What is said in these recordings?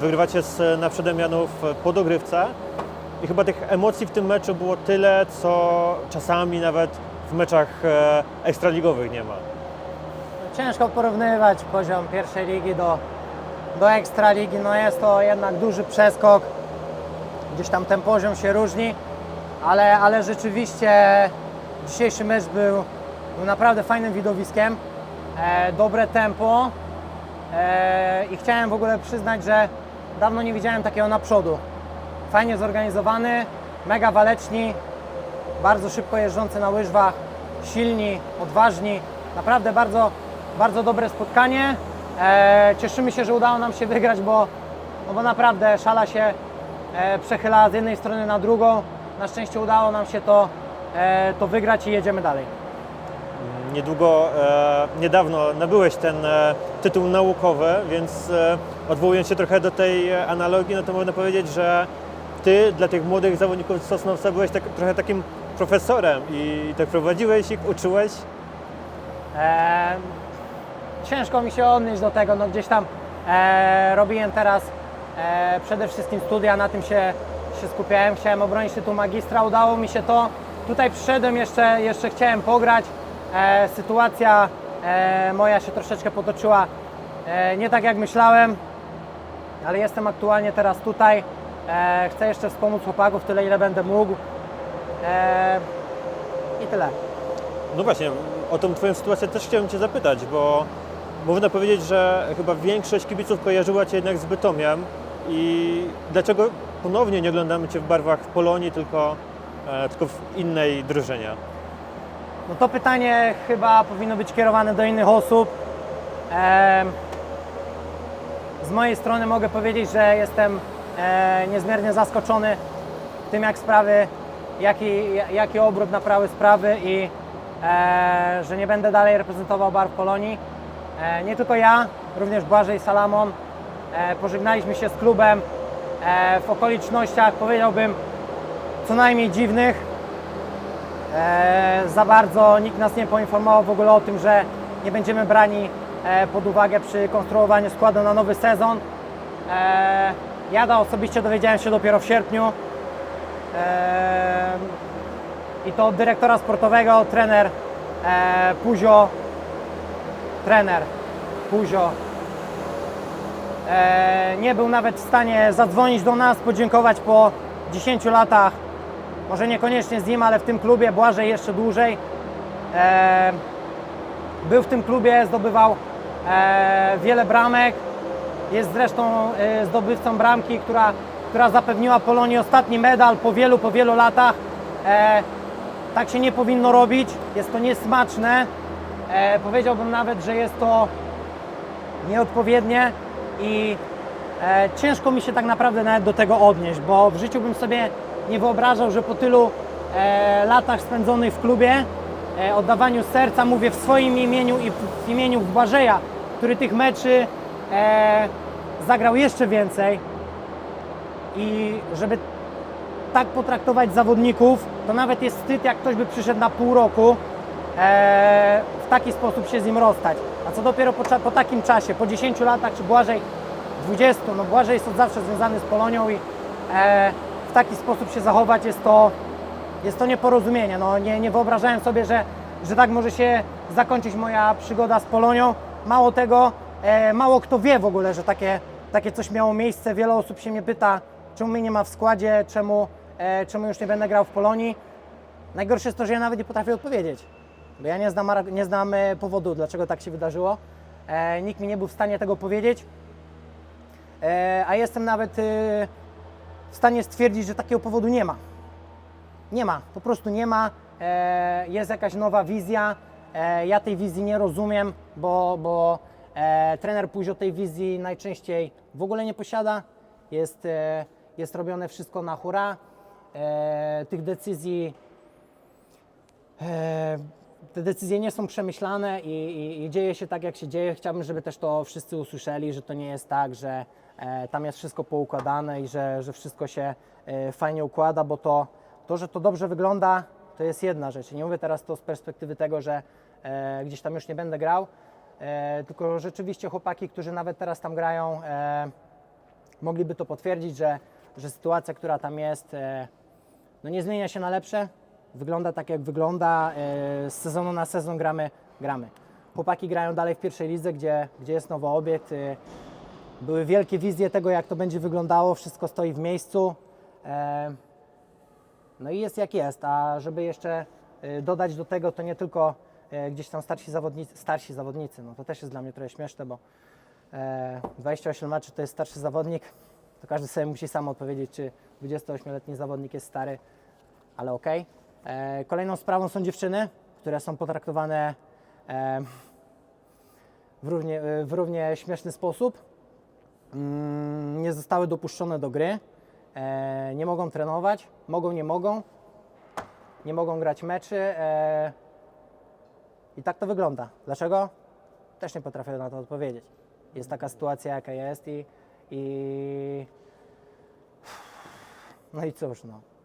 wygrywacie z Naprzedemianów po dogrywce i chyba tych emocji w tym meczu było tyle, co czasami nawet w meczach e, ekstraligowych nie ma. Ciężko porównywać poziom pierwszej ligi do, do ekstraligi. No jest to jednak duży przeskok. Gdzieś tam ten poziom się różni, ale, ale rzeczywiście dzisiejszy mecz był, był naprawdę fajnym widowiskiem. E, dobre tempo e, i chciałem w ogóle przyznać, że dawno nie widziałem takiego naprzodu. Fajnie zorganizowany, mega waleczni, bardzo szybko jeżdżący na łyżwach, silni, odważni. Naprawdę bardzo, bardzo dobre spotkanie. E, cieszymy się, że udało nam się wygrać, bo, no bo naprawdę szala się e, przechyla z jednej strony na drugą. Na szczęście udało nam się to, e, to wygrać i jedziemy dalej. Niedługo, e, niedawno nabyłeś ten e, tytuł naukowy, więc e, odwołując się trochę do tej analogii, no to można powiedzieć, że Ty dla tych młodych zawodników z Sosnowca byłeś tak, trochę takim profesorem i tak prowadziłeś ich, uczyłeś. E, ciężko mi się odnieść do tego, no gdzieś tam e, robiłem teraz e, przede wszystkim studia, na tym się, się skupiałem, chciałem obronić tytuł magistra, udało mi się to. Tutaj przyszedłem, jeszcze, jeszcze chciałem pograć, sytuacja e, moja się troszeczkę potoczyła e, nie tak jak myślałem, ale jestem aktualnie teraz tutaj, e, chcę jeszcze wspomóc chłopaków tyle ile będę mógł e, i tyle. No właśnie, o tą Twoją sytuację też chciałem Cię zapytać, bo można powiedzieć, że chyba większość kibiców kojarzyła Cię jednak z Bytomiem i dlaczego ponownie nie oglądamy Cię w barwach Polonii, tylko, e, tylko w innej drużynie? No to pytanie chyba powinno być kierowane do innych osób. Z mojej strony mogę powiedzieć, że jestem e, niezmiernie zaskoczony tym, jak sprawy, jaki, jaki obrót nabrały sprawy i e, że nie będę dalej reprezentował barw Polonii. E, nie tylko ja, również Błażej Salamon. Pożegnaliśmy się z klubem w okolicznościach, powiedziałbym, co najmniej dziwnych. E, za bardzo nikt nas nie poinformował w ogóle o tym, że nie będziemy brani e, pod uwagę przy konstruowaniu składu na nowy sezon. E, ja osobiście dowiedziałem się dopiero w sierpniu. I to od dyrektora sportowego, trener Puzio, trener Puzio nie był nawet w stanie zadzwonić do nas, podziękować po 10 latach może niekoniecznie z nim, ale w tym klubie Błażej jeszcze dłużej. E, był w tym klubie, zdobywał e, wiele bramek. Jest zresztą e, zdobywcą bramki, która, która zapewniła Polonii ostatni medal po wielu, po wielu latach. E, tak się nie powinno robić, jest to niesmaczne. E, powiedziałbym nawet, że jest to nieodpowiednie i e, ciężko mi się tak naprawdę nawet do tego odnieść, bo w życiu bym sobie nie wyobrażał, że po tylu e, latach spędzonych w klubie, e, oddawaniu serca, mówię w swoim imieniu i w, imieniu Błażeja, który tych meczy e, zagrał jeszcze więcej i żeby tak potraktować zawodników, to nawet jest wstyd, jak ktoś by przyszedł na pół roku, e, w taki sposób się z nim rozstać. A co dopiero po, po takim czasie, po 10 latach, czy Błażej 20, no Błażej jest od zawsze związany z Polonią i e, w taki sposób się zachować jest to, jest to nieporozumienie. No, nie, nie wyobrażałem sobie, że, że tak może się zakończyć moja przygoda z Polonią. Mało tego, e, mało kto wie w ogóle, że takie, takie coś miało miejsce. Wiele osób się mnie pyta, czemu mnie nie ma w składzie, czemu, e, czemu już nie będę grał w Polonii. Najgorsze jest to, że ja nawet nie potrafię odpowiedzieć, bo ja nie znam, nie znam e, powodu, dlaczego tak się wydarzyło. E, nikt mi nie był w stanie tego powiedzieć, e, a jestem nawet e, w stanie stwierdzić, że takiego powodu nie ma. Nie ma, po prostu nie ma. E, jest jakaś nowa wizja. E, ja tej wizji nie rozumiem, bo, bo e, trener Puzio tej wizji najczęściej w ogóle nie posiada. Jest, e, jest robione wszystko na hura. E, tych decyzji E, te decyzje nie są przemyślane i, i, i dzieje się tak, jak się dzieje. Chciałbym, żeby też to wszyscy usłyszeli, że to nie jest tak, że e, tam jest wszystko poukładane i że, że wszystko się e, fajnie układa, bo to, to, że to dobrze wygląda, to jest jedna rzecz. Nie mówię teraz to z perspektywy tego, że e, gdzieś tam już nie będę grał, e, tylko rzeczywiście chłopaki, którzy nawet teraz tam grają, e, mogliby to potwierdzić, że, że sytuacja, która tam jest, e, no nie zmienia się na lepsze. Wygląda tak, jak wygląda. E, z sezonu na sezon gramy, gramy. Chłopaki grają dalej w pierwszej lidze, gdzie, gdzie jest nowy obiekt. E, były wielkie wizje tego, jak to będzie wyglądało. Wszystko stoi w miejscu. E, no i jest jak jest, a żeby jeszcze dodać do tego, to nie tylko gdzieś tam starsi zawodnicy, starsi zawodnicy, no to też jest dla mnie trochę śmieszne, bo e, 28 lat, czy to jest starszy zawodnik, to każdy sobie musi sam odpowiedzieć, czy 28-letni zawodnik jest stary, ale okej. E, Kolejną sprawą są dziewczyny, które są potraktowane e, w równie, w równie śmieszny sposób. Mm, Nie zostały dopuszczone do gry, e, nie mogą trenować, mogą, nie mogą, nie mogą grać meczy e, i tak to wygląda. Dlaczego? Też nie potrafię na to odpowiedzieć. Jest taka sytuacja, jaka jest i, i no i cóż, no.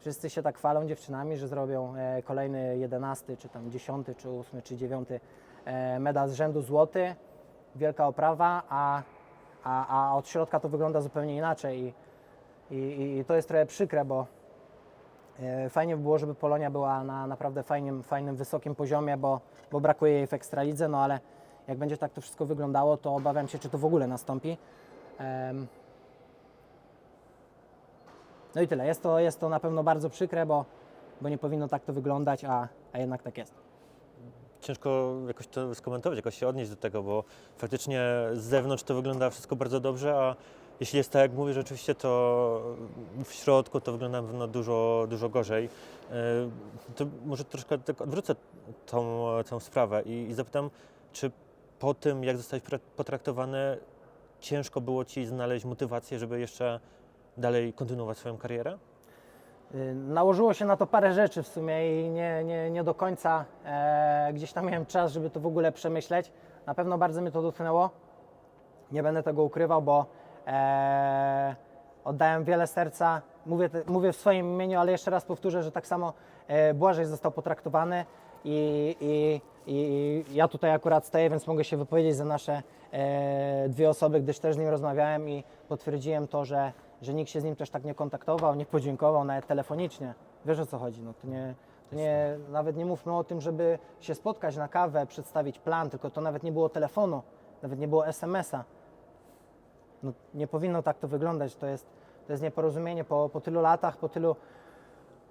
Wszyscy się tak chwalą dziewczynami, że zrobią e, kolejny 11, czy tam 10, czy 8, czy 9 e, medal z rzędu złoty. Wielka oprawa, a, a, a od środka to wygląda zupełnie inaczej. I, i, i to jest trochę przykre, bo e, fajnie by było, żeby Polonia była na naprawdę fajnym, fajnym wysokim poziomie, bo, bo brakuje jej w Ekstralidze, no ale jak będzie tak to wszystko wyglądało, to obawiam się, czy to w ogóle nastąpi. No i tyle. Jest to, jest to na pewno bardzo przykre, bo, bo nie powinno tak to wyglądać, a, a jednak tak jest. Ciężko jakoś to skomentować, jakoś się odnieść do tego, bo faktycznie z zewnątrz to wygląda wszystko bardzo dobrze, a jeśli jest tak jak mówię, rzeczywiście to w środku to wygląda pewno dużo, dużo gorzej. Yy, To może troszkę tak odwrócę tą, tą sprawę i, i zapytam, czy po tym, jak zostałeś potraktowany, ciężko było Ci znaleźć motywację, żeby jeszcze dalej kontynuować swoją karierę? Y, Nałożyło się na to parę rzeczy w sumie i nie, nie, nie do końca e, gdzieś tam miałem czas, żeby to w ogóle przemyśleć. Na pewno bardzo mnie to dotknęło. Nie będę tego ukrywał, bo e, oddałem wiele serca. Mówię, mówię w swoim imieniu, ale jeszcze raz powtórzę, że tak samo e, Błażej został potraktowany i, i, i ja tutaj akurat stoję, więc mogę się wypowiedzieć za nasze e, dwie osoby, gdyż też z nim rozmawiałem i potwierdziłem to, że, że nikt się z nim też tak nie kontaktował, nie podziękował, nawet telefonicznie. Wiesz o co chodzi? No to nie, nie, nawet nie mówmy o tym, żeby się spotkać na kawę, przedstawić plan, tylko to nawet nie było telefonu, nawet nie było SMS-a. No, nie powinno tak to wyglądać. To jest, to jest nieporozumienie po, po tylu latach, po tylu,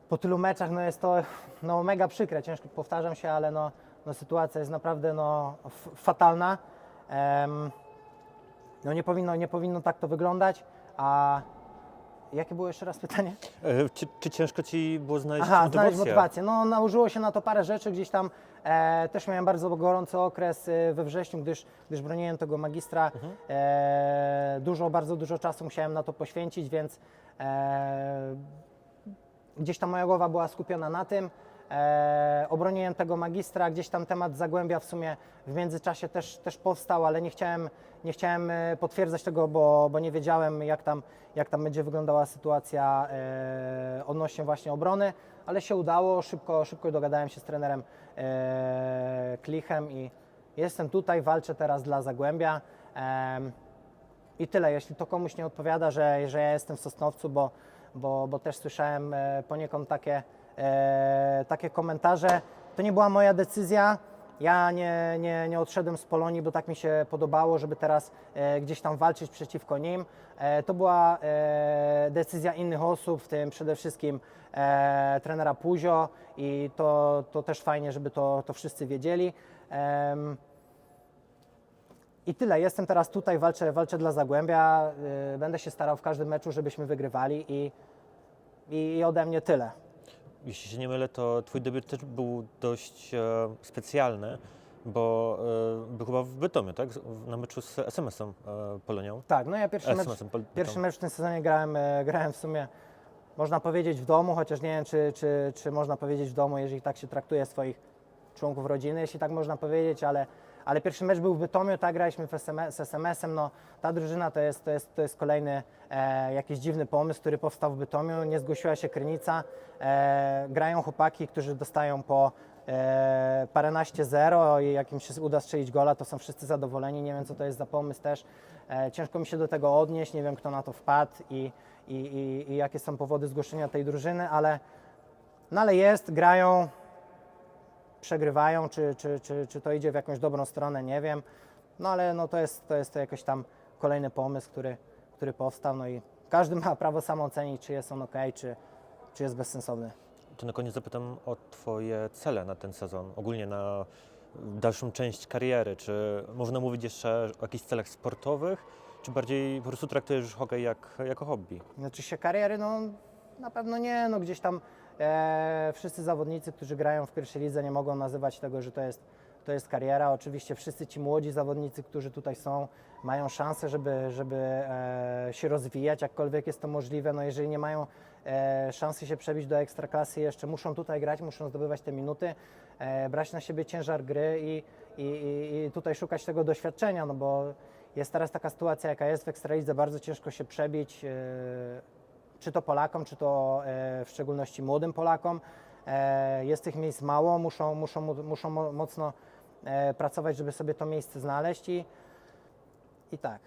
po tylu meczach. No jest to no, mega przykre. Ciężko powtarzam się, ale no, no, sytuacja jest naprawdę no, fatalna. Em, no, nie, powinno, nie powinno tak to wyglądać. A jakie było jeszcze raz pytanie? E, Czy, czy ciężko Ci było znaleźć Aha, motywację? znaleźć motywację. No, nałożyło się na to parę rzeczy, gdzieś tam e, też miałem bardzo gorący okres e, we wrześniu, gdyż, gdyż broniłem tego magistra. E, dużo, bardzo dużo czasu musiałem na to poświęcić, więc e, gdzieś tam moja głowa była skupiona na tym. E, obroniłem tego magistra, gdzieś tam temat Zagłębia w sumie w międzyczasie też, też powstał, ale nie chciałem, nie chciałem e, potwierdzać tego, bo, bo nie wiedziałem jak tam, jak tam będzie wyglądała sytuacja e, odnośnie właśnie obrony, ale się udało, szybko, szybko dogadałem się z trenerem e, Klichem i jestem tutaj, walczę teraz dla Zagłębia. Em, i tyle, jeśli to komuś nie odpowiada, że, że ja jestem w Sosnowcu, bo, bo, bo też słyszałem e, poniekąd takie, e, takie komentarze. To nie była moja decyzja. Ja nie, nie, nie odszedłem z Polonii, bo tak mi się podobało, żeby teraz e, gdzieś tam walczyć przeciwko nim. E, to była e, decyzja innych osób, w tym przede wszystkim e, trenera Puzio i to, to też fajnie, żeby to, to wszyscy wiedzieli. I tyle. Jestem teraz tutaj, walczę, walczę dla Zagłębia. Yy, będę się starał w każdym meczu, żebyśmy wygrywali i, i ode mnie tyle. Jeśli się nie mylę, to Twój debiut też był dość e, specjalny, bo e, był chyba w Bytomiu, tak? Z- Na meczu z SMS-em e, Polonią. Tak, no ja pierwszy mecz, SMS-em Pol- pierwszy mecz w tym sezonie grałem, e, grałem w sumie, można powiedzieć w domu, chociaż nie wiem, czy, czy, czy można powiedzieć w domu, jeżeli tak się traktuje swoich członków rodziny, jeśli tak można powiedzieć, ale, ale pierwszy mecz był w Bytomiu, tak graliśmy SMS, z SMS-em, no ta drużyna to jest, to jest, to jest kolejny e, jakiś dziwny pomysł, który powstał w Bytomiu, nie zgłosiła się Krynica, e, grają chłopaki, którzy dostają po e, paręnaście zero i jak im się uda strzelić gola, to są wszyscy zadowoleni. Nie wiem, co to jest za pomysł też. E, ciężko mi się do tego odnieść, nie wiem, kto na to wpadł i, i, i, i jakie są powody zgłoszenia tej drużyny, ale, no ale jest, grają, przegrywają, czy, czy, czy, czy to idzie w jakąś dobrą stronę, nie wiem. No ale no to jest, to jest to jakiś tam kolejny pomysł, który, który powstał, no i każdy ma prawo sam ocenić, czy jest on ok, czy, czy jest bezsensowny. To na koniec zapytam o Twoje cele na ten sezon, ogólnie na dalszą część kariery. Czy można mówić jeszcze o jakichś celach sportowych, czy bardziej po prostu traktujesz już hokej jak, jako hobby? Znaczy się kariery, no na pewno nie, no gdzieś tam e, wszyscy zawodnicy, którzy grają w pierwszej lidze nie mogą nazywać tego, że to jest, to jest kariera. Oczywiście wszyscy ci młodzi zawodnicy, którzy tutaj są, mają szansę, żeby, żeby e, się rozwijać, jakkolwiek jest to możliwe. No jeżeli nie mają e, szansy się przebić do ekstraklasy, jeszcze muszą tutaj grać, muszą zdobywać te minuty, e, brać na siebie ciężar gry i, i, i, i tutaj szukać tego doświadczenia, no bo jest teraz taka sytuacja, jaka jest w Ekstralidze, bardzo ciężko się przebić, e, czy to Polakom, czy to e, w szczególności młodym Polakom. E, Jest tych miejsc mało, muszą, muszą, mu- muszą mo- mocno e, pracować, żeby sobie to miejsce znaleźć i, i tak.